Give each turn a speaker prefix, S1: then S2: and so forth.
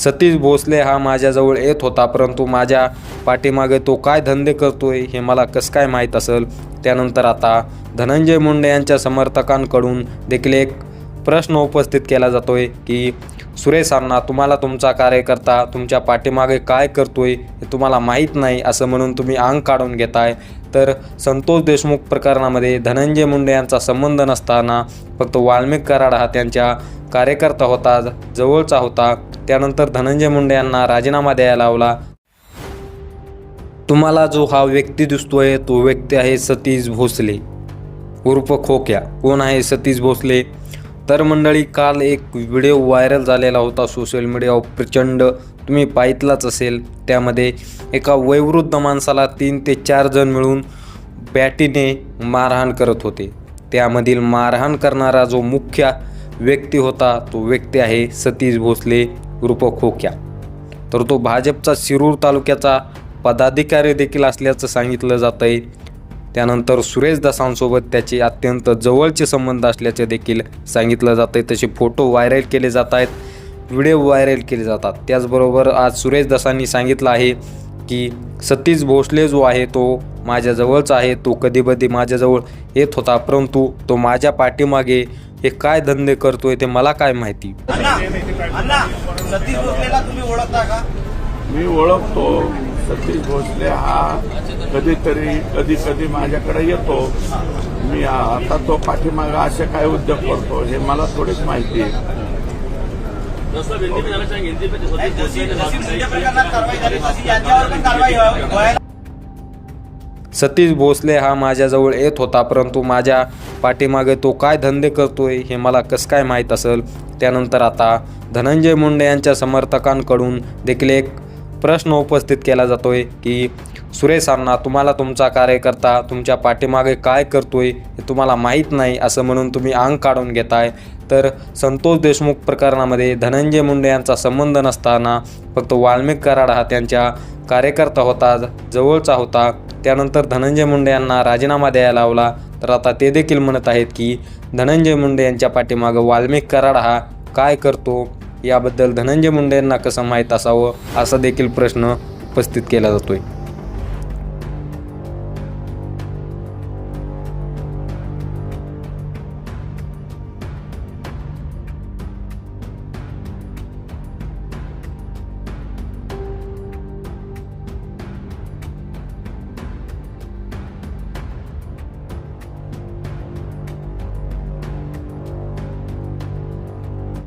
S1: सतीश भोसले हा माझ्याजवळ येत होता परंतु माझ्या पाठीमागे तो काय धंदे करतोय हे मला कसं काय माहीत असेल? त्यानंतर आता धनंजय मुंडे यांच्या समर्थकांकडून देखील एक प्रश्न उपस्थित केला जातोय की सुरेश अण्णा तुम्हाला तुमचा कार्यकर्ता तुमच्या पाठीमागे काय करतोय हे तुम्हाला माहीत नाही असं म्हणून तुम्ही अंग काढून घेताय. तर संतोष देशमुख प्रकरणामध्ये धनंजय मुंडे यांचा संबंध नसताना फक्त वाल्मिक कराड हा त्यांच्या कार्यकर्ता होता जवळचा होता. त्यानंतर धनंजय मुंडे यांना राजीनामा द्यायला लावला. तुम्हाला जो हा व्यक्ती दिसतोय तो व्यक्ती आहे सतीश भोसले. उर्फ खोक्या. कोण आहे सतीश भोसले? तर मंडळी काल एक व्हिडिओ व्हायरल झालेला होता सोशल मीडियावर. प्रचंड तुम्ही पाहितलाच असेल. त्यामध्ये एका वयोवृद्ध माणसाला तीन ते चार जण मिळून बॅटीने मारहाण करत होते. त्यामधील मारहाण करणारा जो मुख्य व्यक्ती होता तो व्यक्ती आहे सतीश भोसले. उर्फ खोक्या तर तो भाजपचा शिरूर तालुक्याचा पदाधिकारी देखील असल्याचं सांगितलं जात आहे त्यानंतर सुरेशदासांसोबत त्याचे अत्यंत जवळचे संबंध असल्याचे देखील सांगितलं जात आहे तसे फोटो व्हायरल केले जात आहेत व्हिडिओ व्हायरल केले जातात. त्याचबरोबर आज सुरेशदासांनी सांगितलं आहे की सतीश भोसले जो आहे तो माझ्याजवळच आहे. तो कधी कधी माझ्याजवळ येत होता परंतु तो माझ्या पाठीमागे हे काय धंदे करतोय ते मला काय माहिती?
S2: अण्णा अण्णा सतीश भोसलेला तुम्ही ओळखता का?
S3: मी ओळखतो. सतीश भोसले हा कधीतरी कधी कधी माझ्याकडे येतो. मी आता तो पाठीमागा असे काय उद्योग करतो हे मला थोडीच माहिती आहे.
S2: झाली
S1: सतीश भोसले हा माझ्याजवळ येत होता परंतु माझ्या पाठीमागे तो काय धंदे करतोय हे मला कसं काय माहीत असेल? त्यानंतर आता धनंजय मुंडे यांच्या समर्थकांकडून देखील एक प्रश्न उपस्थित केला जातोय की सुरेशांना तुम्हाला तुमचा कार्यकर्ता तुमच्या पाठीमागे काय करतोय हे तुम्हाला माहीत नाही असं म्हणून तुम्ही अंग काढून घेताय. तर संतोष देशमुख प्रकरणामध्ये धनंजय मुंडे यांचा संबंध नसताना फक्त वाल्मिक कराड हा त्यांच्या कार्यकर्ता होता जवळचा होता. त्यानंतर धनंजय मुंडे यांना राजीनामा द्यायला लावला. तर आता ते देखील म्हणत आहेत की धनंजय मुंडे यांच्या पाठीमागं वाल्मिक कराड हा काय करतो? याबद्दल धनंजय मुंडे यांना कसं माहीत असावं? असा देखील प्रश्न उपस्थित केला जातोय.